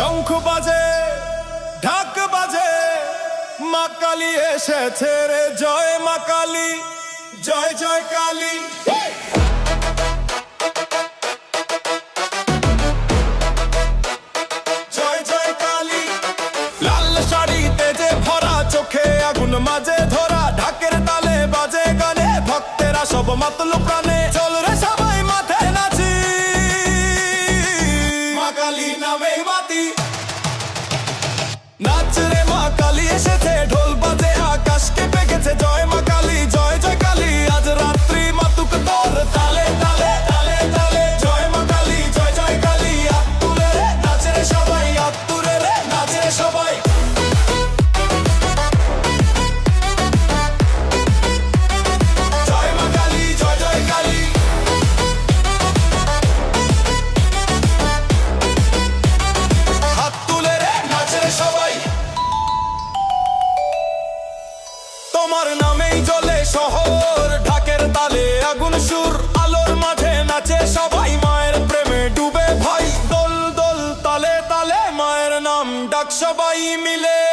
বাজে, ঢাক বাজে, মা কালী এসেছে রে, জয় মা কালী, জয় জয় কালী। জয় জয় কালী। লাল শাড়িতে যে ভরা চোখে আগুন মাঝে ধরা, ঢাকের তালে বাজে গানে, ভক্তেরা সব মাতল প্রাণে। চল তোমার নামেই জ্বলে শহর। ঢাকের তালে আগুন সুর, আলোর মাঝে নাচে সবাই মায়ের প্রেমে ডুবে ভাই দোল দোল তালে তালে মায়ের নাম ডাক সবাই মিলে।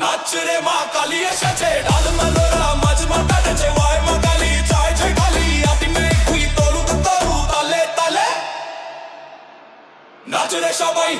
নাচ রে মা কালী এসেছে, ডাল মালোরা মাঝমা কাটেছে, ওয়াই মা কালী চাই চাই কালী আতি মে কুই তরু, তালে তালে। নাচ রে সবাই।